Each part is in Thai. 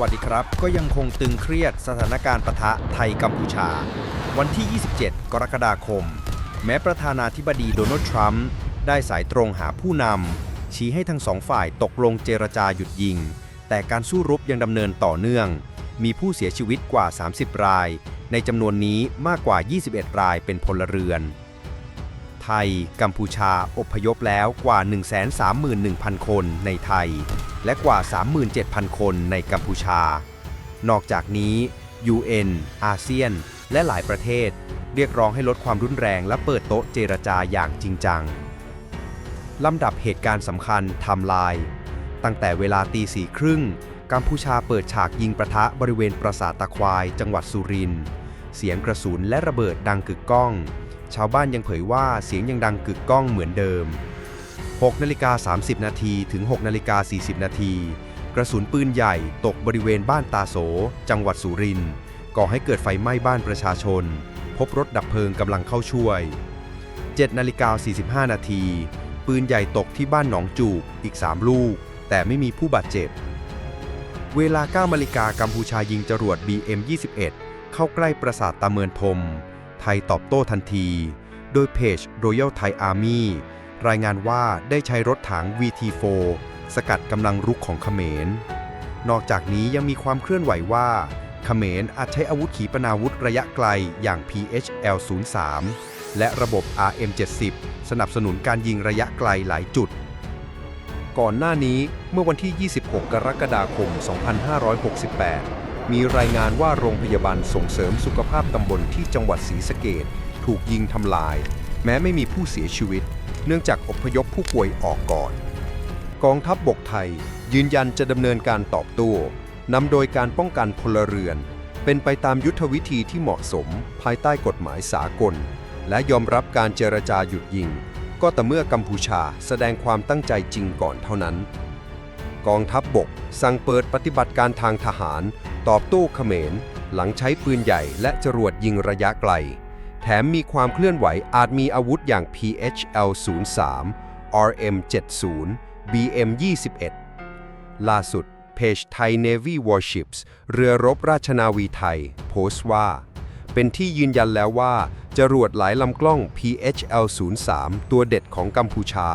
วัสดีครับ ก็ยังคงตึงเครียดสถานการณ์ปะทะไทยกัมพูชา วันที่ 27 กรกฎาคม แม้ประธานาธิบดีโดนัลด์ทรัมป์ได้สายตรงหาผู้นำชี้ให้ทั้งสองฝ่ายตกลงเจรจาหยุดยิง แต่การสู้รบยังดำเนินต่อเนื่อง มีผู้เสียชีวิตกว่า 30 ราย ในจำนวนนี้มากกว่า 21 รายเป็นพลเรือน ไทย กัมพูชาอพยพแล้วกว่า 131,000 คนในไทย และกว่า 37,000 คนในกัมพูชา นอกจากนี้ UN อาเซียน และหลายประเทศ เรียกร้องให้ลดความรุนแรงและเปิดโต๊ะเจรจาอย่างจริงจังลำดับเหตุการณ์สำคัญไทม์ไลน์ตั้งแต่เวลาตีสี่ครึ่งกัมพูชาเปิดฉากยิงประทะบริเวณปราสาทตะควายจังหวัดสุรินทร์ เสียงกระสุนและระเบิดดังกึกก้อง ชาวบ้านยังเผยว่าเสียงยังดังกึกก้องเหมือนเดิม 6นาฬิกา30 นาทีถึง6นาฬิกา40 นาที กระสุนปืนใหญ่ตกบริเวณบ้านตาโส จังหวัดสุรินทร์ก่อให้เกิดไฟไหม้บ้านประชาชน พบรถดับเพลิงกำลังเข้าช่วย 7นาฬิกา45 นาที ปืนใหญ่ตกที่บ้านหนองจูกอีก 3 ลูก แต่ไม่มีผู้บาดเจ็บ เวลา9นาฬิกากัมพูชายิงจรวด BM21 เข้าใกล้ปราสาทตาเมินทมไทยตอบโต้ทันที โดยเพจ Royal Thai Army รายงานว่าได้ใช้รถถัง VT4 สกัดกำลังรุกของเขมร นอกจากนี้ยังมีความเคลื่อนไหวว่าเขมรอาจใช้อาวุธขีปนาวุธระยะไกลอย่าง PHL-03 และระบบ RM-70 สนับสนุนการยิงระยะไกลหลายจุด ก่อนหน้านี้เมื่อวันที่ 26 กรกฎาคม 2568 มีรายงานว่าโรงพยาบาลส่งเสริมสุขภาพตำบลที่จังหวัดศรีสะเกดถูกยิงทำลาย แม้ไม่มีผู้เสียชีวิต เนื่องจากอพยพผู้ป่วยออกก่อน กองทัพบบกไทย ยืนยันจะดำเนินการตอบโต้นำโดยการป้องกันพลเรือน เป็นไปตามยุทธวิธีที่เหมาะสม ภายใต้กฎหมายสากล และยอมรับการเจรจาหยุดยิง ก็แต่เมื่อกัมพูชาแสดงความตั้งใจจริงก่อนเท่านั้น กองทัพบบกสั่งเปิดปฏิบัติการทางทหาร ตอบโต้เขมร หลังใช้ปืนใหญ่และจรวดยิงระยะไกล แถมมีความเคลื่อนไหวอาจมีอาวุธอย่าง PHL-03 RM-70 BM-21 ล่าสุดเพจไทย Navy Warships เรือรบราชนาวีไทย โพสต์ว่า เป็นที่ยืนยันแล้วว่า จรวดหลายลำกล้อง PHL-03 ตัวเด็ดของกัมพูชา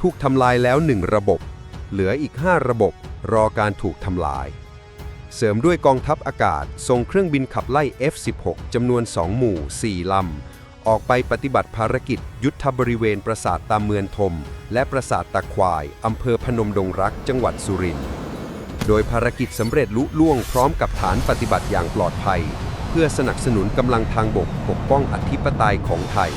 ถูกทำลายแล้วหนึ่งระบบ เหลืออีก 5 ระบบ รอการถูกทำลาย เสริมด้วยกองทัพอากาศส่งเครื่องบินขับไล่ F-16 จำนวน 2 หมู่ 4 ลำ ออกไปปฏิบัติภารกิจ ยุทธบริเวณปราสาทตามเมือนทม และปราสาทตะควาย อำเภอพนมดงรัก จังหวัดสุรินทร์ โดยภารกิจสำเร็จลุล่วงพร้อมกับฐานปฏิบัติอย่างปลอดภัย เพื่อสนับสนุนกำลังทางบกปกป้องอธิปไตยของไทย